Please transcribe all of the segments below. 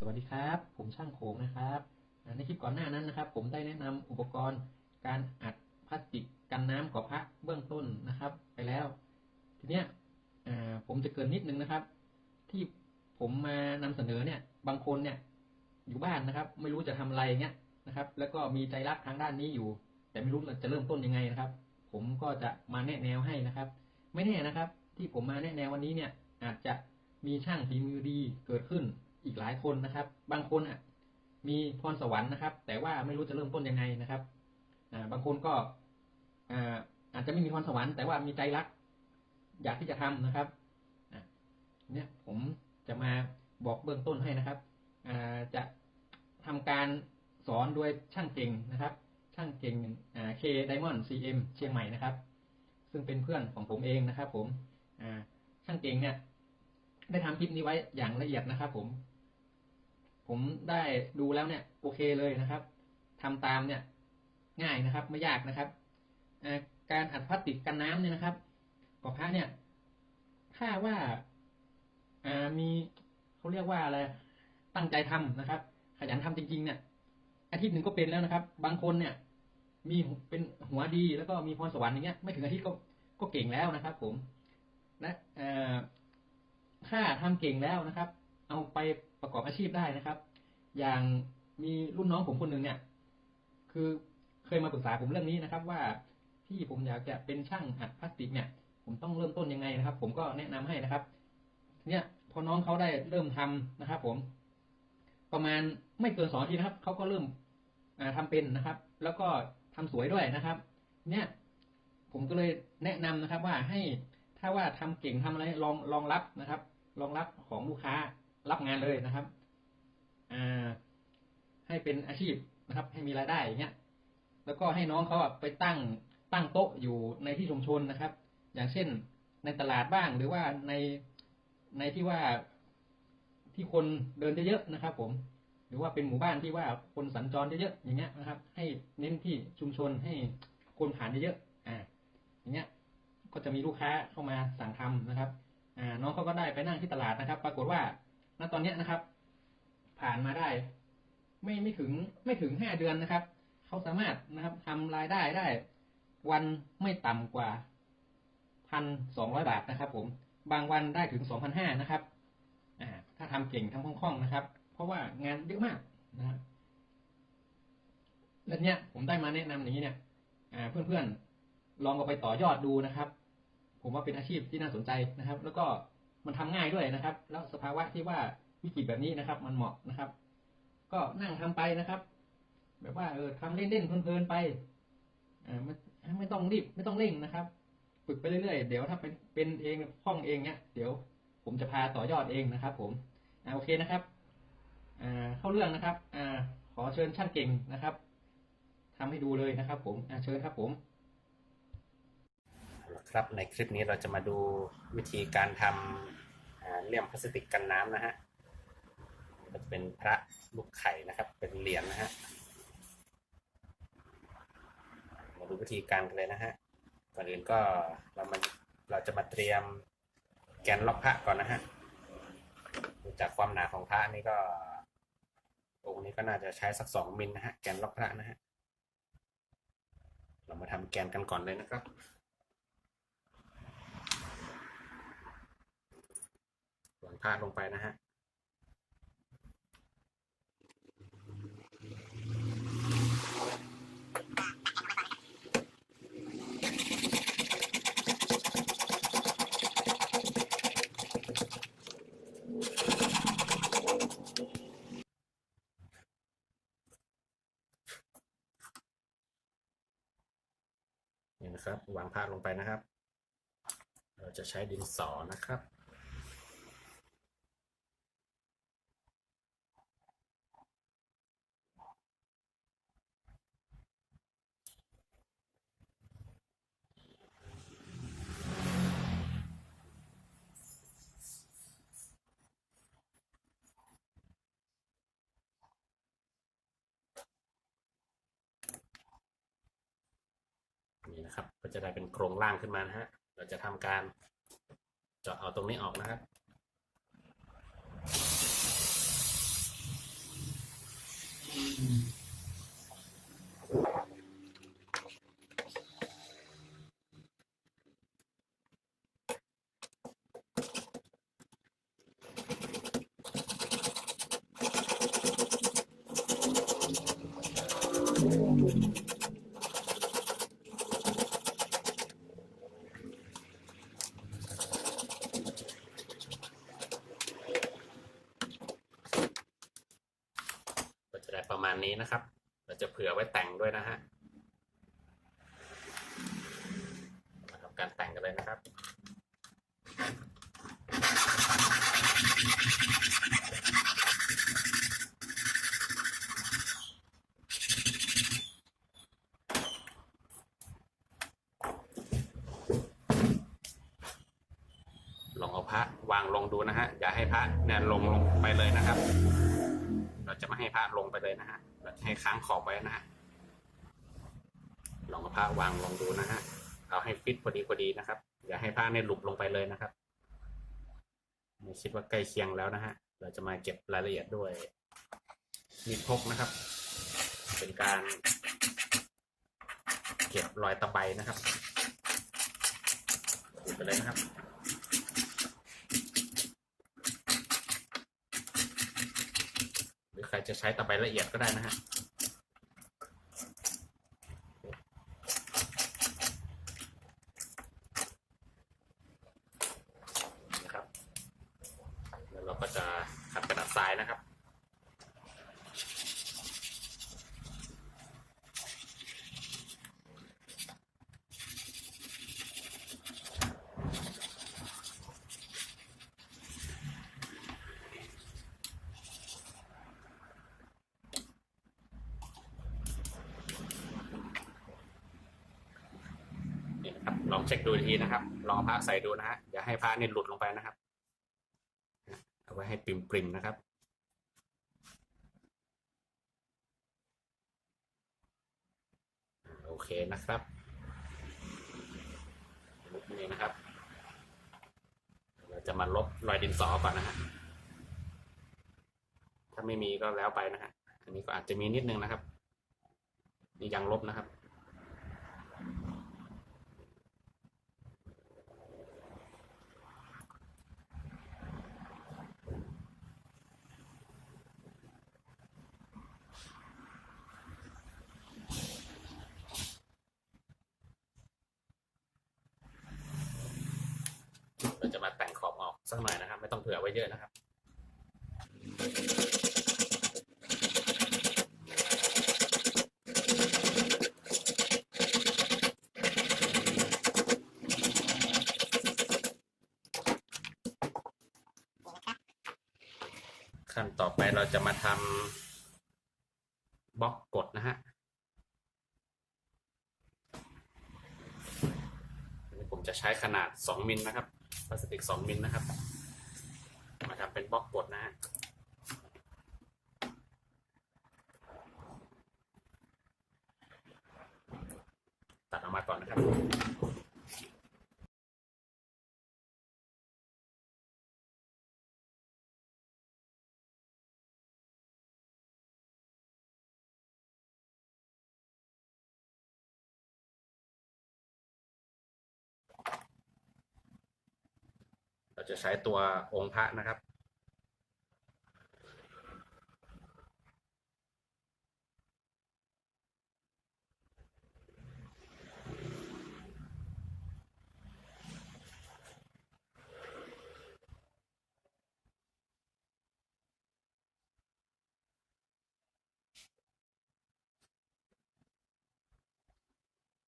สวัสดีครับ ผมช่างโขงนะครับ ในคลิปก่อนหน้านั้นนะครับ ผมได้แนะนำอุปกรณ์การอัดพลาสติกกันน้ำกรอบพระเบื้องต้นนะครับ ไปแล้ว ทีเนี้ยผมจะเกินนิดนึงนะครับ ที่ผมมานำเสนอเนี่ย บางคนเนี่ย อยู่บ้านนะครับ ไม่รู้จะทำอะไรเงี้ยนะครับ แล้วก็มีใจรักทางด้านนี้อยู่ แต่ไม่รู้จะเริ่มต้นยังไงนะครับ ผมก็จะมาแนะแนวให้นะครับ ไม่แน่นะครับ ที่ผมมาแนะแนววันนี้เนี่ย อาจจะมีช่างฝีมือดีเกิดขึ้น อีกหลายคนนะครับ บางคนอะ มีพรสวรรค์นะครับ แต่ว่าไม่รู้จะเริ่มต้นยังไงนะครับอ่าบางคนก็อ่าอาจจะไม่มีพรสวรรค์แต่ว่ามีใจรัก อยากที่จะทำนะครับอ่าเนี่ยผมจะมาบอกเบื้องต้นให้นะครับอ่าจะทำการสอนโดยช่างเก่งนะครับ ช่างเก่งอ่า K Diamond CM เชียงใหม่นะครับ ซึ่งเป็นเพื่อนของผมเองนะครับ ผมอ่าช่างเก่งเนี่ยได้ทำคลิปนี้ไว้อย่างละเอียดนะครับ ผม ผมได้ดูแล้วเนี่ย โอเคเลยนะครับทำตามเนี่ย ง่ายนะครับ ไม่ยากนะครับการอัดพลาสติกกันน้ำเนี่ยนะครับกรอบพระเนี่ย ถ้าว่ามีเขาเรียกว่าอะไรตั้งใจทำนะครับ ขยันทำจริง ๆ เนี่ย อาทิตย์หนึ่งก็เป็นแล้วนะครับ บางคนเนี่ย มีเป็นหัวดีแล้วก็มีพรสวรรค์อย่างเงี้ย ไม่ถึงอาทิตย์ก็ก็เก่งแล้วนะครับ ผมและเอ่อถ้าทำเก่งแล้วนะครับ เอาไปประกอบอาชีพได้นะครับ อย่างมีรุ่นน้องผมคนหนึ่งเนี่ย คือเคยมาปรึกษาผมเรื่องนี้นะครับ ว่าที่ผมอยากจะเป็นช่างอัดพลาสติกเนี่ย ผมต้องเริ่มต้นยังไงนะครับ ผมก็แนะนำให้นะครับ เนี่ยพอน้องเขาได้เริ่มทำนะครับผม ประมาณไม่เกินสองทีนะครับเขาก็เริ่มอ่าทำเป็นนะครับ แล้วก็ทำสวยด้วยนะครับ เนี่ย ผมก็เลยแนะนำนะครับ ว่าให้ถ้าว่าทำเก่งทำอะไรลองลองรับนะครับลองรับของลูกค้ารับงานเลยนะครับ ให้เป็นอาชีพนะครับ ให้มีรายได้อย่างเงี้ย แล้วก็ให้น้องเขาไปตั้งตั้งโต๊ะอยู่ในที่ชุมชนนะครับ อย่างเช่นในตลาดบ้างหรือว่าในในที่ว่าที่คนเดินเยอะๆนะครับ ผม หรือว่าเป็นหมู่บ้านที่ว่าคนสัญจรเยอะๆอย่างเงี้ยนะครับ ให้เน้นที่ชุมชนให้คนผ่านเยอะๆอ่า อย่างเงี้ย ก็จะมีลูกค้าเข้ามาสั่งทำนะครับ อ่า น้องเขาก็ได้ไปนั่งที่ตลาดนะครับ ปรากฏว่าณตอนเนี้ยนะครับ ผ่านมาได้ ไม่ไม่ถึงไม่ถึงห้าเดือนนะครับ เขาสามารถนะครับทำรายได้ได้ วันไม่ต่ำกว่าพันสองร้อยบาทนะครับ ผม บางวันได้ถึงสองพันห้านะครับ อ่า ถ้าทำเก่งทำคล่องๆนะครับ เพราะว่างานเยอะมากนะครับและเนี้ยผมได้มาแนะนำอย่างนี้เนี่ย อ่า เพื่อนๆลองเอาไปต่อยอดดูนะครับ ผมว่าเป็นอาชีพที่น่าสนใจนะครับ แล้วก็มันทำง่ายด้วยนะครับ แล้วสภาวะที่ว่า วิกฤตแบบนี้นะครับ มันเหมาะนะครับ ก็นั่งทำไปนะครับ แบบว่าเออทำเล่นๆเพลินๆไปอ่าไม่ไม่ต้องรีบไม่ต้องเร่งนะครับ ฝึกไปเรื่อยๆเดี๋ยวถ้าเป็นเป็นเองคล่องเองเนี้ยเดี๋ยวผมจะพาต่อยอดเองนะครับ ผมอ่าโอเคนะครับอ่าเข้าเรื่องนะครับ อ่า ขอเชิญช่างเก่งนะครับทำให้ดูเลยนะครับ ผมอ่าเชิญครับผมครับในคลิปนี้เราจะมาดูวิธีการทำเลี่ยมพลาสติกกันน้ำนะฮะ ก็จะเป็นพระลูกไข่นะครับ เป็นเหรียญนะฮะมาดูวิธีการกันเลยนะฮะก่อนอื่นก็เรามาเราจะมาเตรียมแกนล็อกพระก่อนนะฮะดูจากความหนาของพระนี่ก็องค์นี้ก็น่าจะใช้สักสองมิลนะฮะแกนล็อกพระนะฮะเรามาทำแกนกันก่อนเลยนะครับวางพาดลงไปนะฮะ วางพาดลงไปนะครับ เราจะใช้ดินสอนะครับ ก็จะได้เป็นโครงล่างขึ้นมานะฮะ เราจะทำการเจาะเอาตรงนี้ออกนะครับうん。 นะครับ เราจะเผื่อไว้แต่งด้วยนะฮะมาทำการแต่งกันเลยนะครับลองเอาพระวางลงดูนะฮะ อย่าให้พระเนี่ยลงลงไปเลยนะครับ เราจะไม่ให้พระลงไปเลยนะฮะ ให้ค้างขอบไว้นะฮะลองเอาพระวางลองดูนะฮะเอาให้ฟิตพอดีพอดีนะครับ อย่าให้ผ้าเนี่ยหลุดลงไปเลยนะครับคิดว่าใกล้เคียงแล้วนะฮะ เราจะมาเก็บรายละเอียดด้วยมีดพกนะครับ เป็นการเก็บรอยตะไบนะครับขูดไปเลยนะครับ หรือ ใครจะใช้ตะไบละเอียดก็ได้นะฮะ นะครับ แล้วเราก็จะขัดกระดาษทรายนะครับ นี่นะครับ ลอง เช็คดูอีกทีนะครับ ลองเอาผ้าใส่ดูนะฮะอย่าให้ผ้าเนี่ยหลุดลงไปนะครับ เอาไว้ให้ปริมๆนะครับโอเคนะครับนี่นะครับ เราจะมาลบรอยดินสอก่อนนะฮะ ถ้าไม่มีก็แล้วไปนะฮะ อันนี้ก็อาจจะมีนิดนึงนะครับ นี่ยังลบนะครับ เราจะมาแต่งขอบออกสักหน่อยนะครับ ไม่ต้องเผื่อไว้เยอะนะครับขั้นต่อไปเราจะมาทำบล็อกกดนะฮะผมจะใช้ขนาด 2 มิลนะครับ พลาสติก2มิลนะครับ มาทำเป็นบล็อกกดนะฮะตัดออกมาก่อนนะครับ จะใช้ตัวองค์พระนะครับ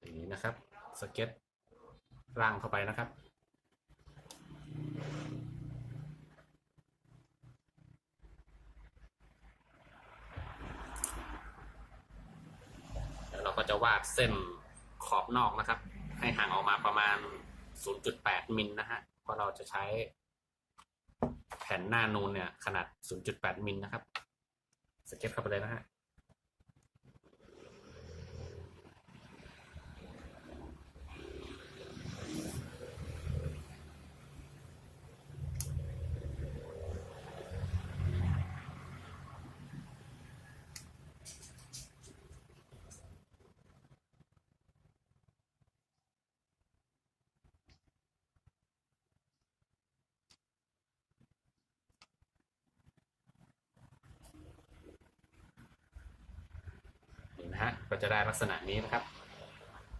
อย่างนี้นะครับ สเก็ตร่างเข้าไปนะครับ แล้วเราก็จะวาดเส้นขอบนอกนะครับ ให้ห่างออกมาประมาณ 0.8 มิลนะฮะ เพราะเราจะใช้แผ่นหน้านูนเนี่ย ขนาด 0.8 มิลนะครับ สเก็ตเข้าไปเลยนะฮะ นี่นะฮะก็จะได้ลักษณะนี้นะครับ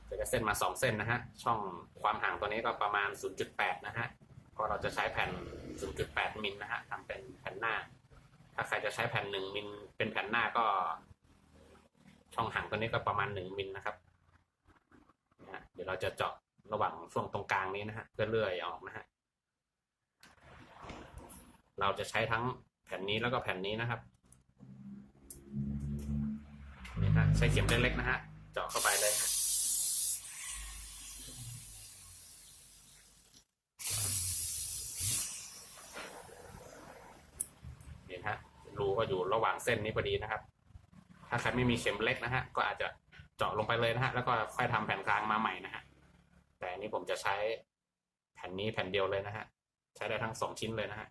จะได้เส้นมาสองเส้นนะฮะช่องความห่างตัวนี้ก็ประมาณ 0.8 นะฮะเพราะเราจะใช้แผ่น 0.8 มิลนะฮะทำเป็นแผ่นหน้า ถ้าใครจะใช้แผ่น 1 มิลเป็นแผ่นหน้าก็ ช่องห่างตัวนี้ก็ประมาณ 1 มิลนะครับนะเดี๋ยวเราจะเจาะระหว่างช่วงตรงกลางนี้นะฮะเพื่อเลื่อยออกนะฮะเราจะใช้ทั้งแผ่นนี้แล้วก็แผ่นนี้นะครับ นะใช้เข็มเล็กๆนะฮะเจาะเข้าไปเลยฮะเนี่ฮะรูก็อยู่ระหว่างเส้นนี้พอดีนะครับ ถ้าใครไม่มีเข็มเล็กนะฮะก็อาจจะเจาะลงไปเลยนะฮะแล้วก็ค่อยทำแผ่นกลางมาใหม่นะฮะแต่อันนี้ผมจะใช้แผ่นนี้แผ่นเดียวเลยนะฮะใช้ได้ทั้งสองชิ้นเลยนะฮะ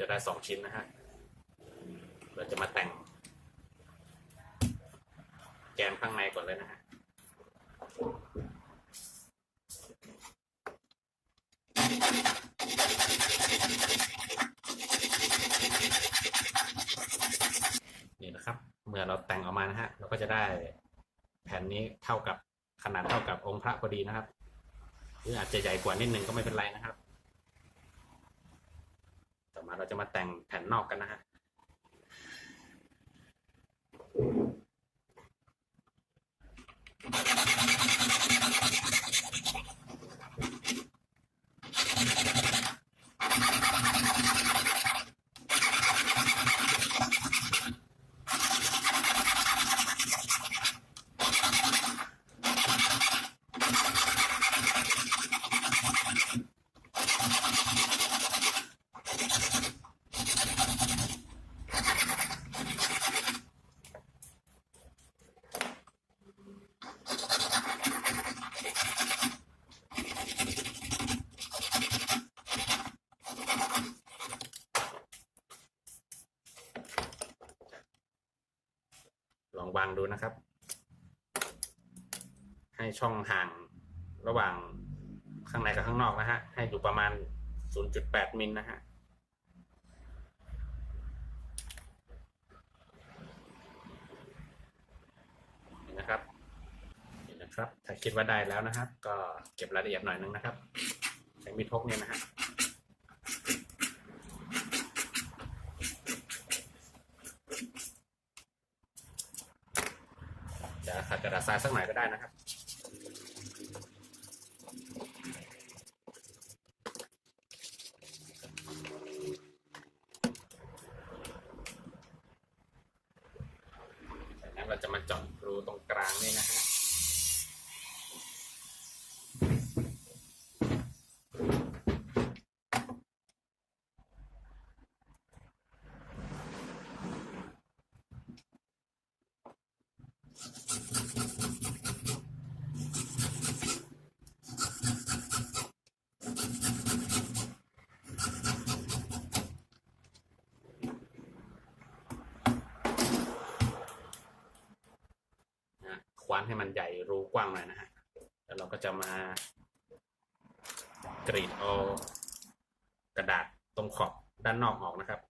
จะได้สองชิ้นนะฮะเราจะมาแต่ง แกนข้างในก่อนเลยนะฮะนี่นะครับ เมื่อเราแต่งออกมานะฮะเราก็จะได้แผ่นนี้เท่ากับขนาดเท่ากับองค์พระพอดีนะครับ หรืออาจจะใหญ่กว่านิดนึงก็ไม่เป็นไรนะครับ มาเราจะมาแต่งแผ่นนอกกันนะฮะ วางดูนะครับ ให้ช่องห่างระหว่างข้างในกับข้างนอกนะฮะ ให้อยู่ประมาณ 0.8 มิลนะฮะนี่นะครับนี่นะครับ ถ้าคิดว่าได้แล้วนะครับ ก็เก็บรายละเอียดหน่อยนึงนะครับใช้มีดพกเนี่ยนะฮะ สาษทรายสักหน่อยก็ได้นะครับ จากนั้นเราจะมาเจาะรูตรงกลางนี่นะฮะ ให้มันใหญ่รูกว้างหน่อยนะฮะ แล้วเราก็จะมากรีดเอากระดาษตรงขอบด้านนอกออกนะครับ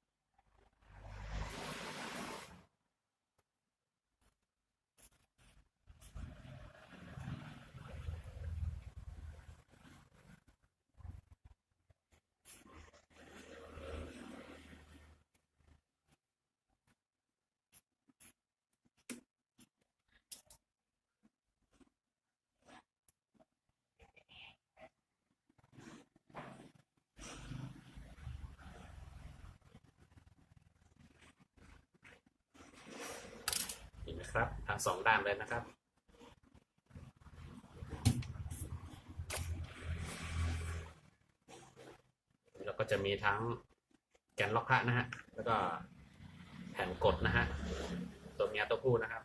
สองด้านเลยนะครับแล้วก็จะมีทั้งแกนล็อกพระนะฮะ แล้วก็แผ่นกดนะฮะ ตัวเมียตัวผู้นะครับ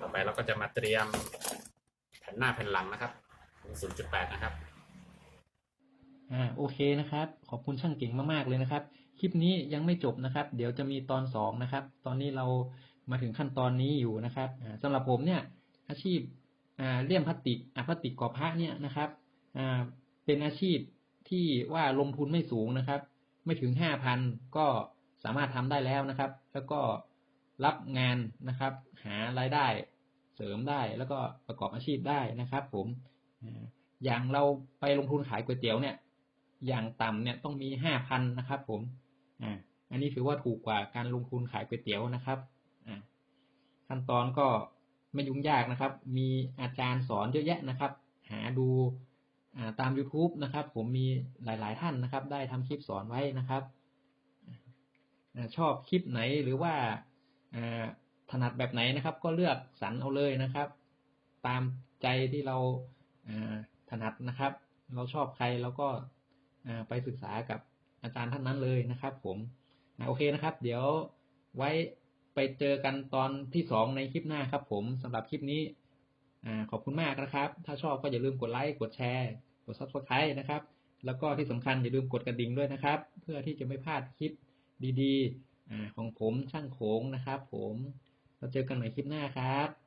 ต่อไปเราก็จะมาเตรียมแผ่นหน้าแผ่นหลังนะครับศูนย์จุดแปดนะครับอ่าโอเคนะครับ ขอบคุณช่างเก่งมากๆเลยนะครับ คลิปนี้ยังไม่จบนะครับ เดี๋ยวจะมีตอนสองนะครับ ตอนนี้เรา มาถึงขั้นตอนนี้อยู่นะครับอ่าสำหรับผมเนี่ยอาชีพเลี่ยมพลาสติกพลาสติกกอพระเนี่ยนะครับเป็นอาชีพที่ว่าลงทุนไม่สูงนะครับ ไม่ถึงห้าพันก็สามารถทำได้แล้วนะครับ แล้วก็รับงานนะครับ หารายได้เสริมได้แล้วก็ประกอบอาชีพได้นะครับ ผมอย่างเราไปลงทุนขายก๋วยเตี๋ยวเนี่ย อย่างต่ำเนี่ยต้องมีห้าพันนะครับ ผมอ่าอันนี้ถือว่าถูกกว่าการลงทุนขายก๋วยเตี๋ยวนะครับ ขั้นตอนก็ไม่ยุ่งยากนะครับ มีอาจารย์สอนเยอะแยะนะครับ หาดูตาม YouTube นะครับ ผมมีหลาย ๆ ท่านนะครับ ได้ทำคลิปสอนไว้นะครับชอบคลิปไหนหรือว่าถนัดแบบไหนนะครับ ก็เลือกสรรเอาเลยนะครับ ตามใจที่เราถนัดนะครับ เราชอบใครเราก็ไปศึกษากับอาจารย์ท่านนั้นเลยนะครับ ผมโอเคนะครับ เดี๋ยวไว้ ไปเจอกันตอนที่สองในคลิปหน้าครับผมสำหรับคลิปนี้อขอบคุณมากนะครับ ถ้าชอบก็อย่าลืมกดไลค์กดแชร์ กด subscribe นะครับ แล้วก็ที่สำคัญอย่าลืมกดกระดิ่งด้วยนะครับ เพื่อที่จะไม่พลาดคลิปดีๆอของผมช่างโขงนะครับ ผมเราเจอกันใหม่คลิปหน้าครับ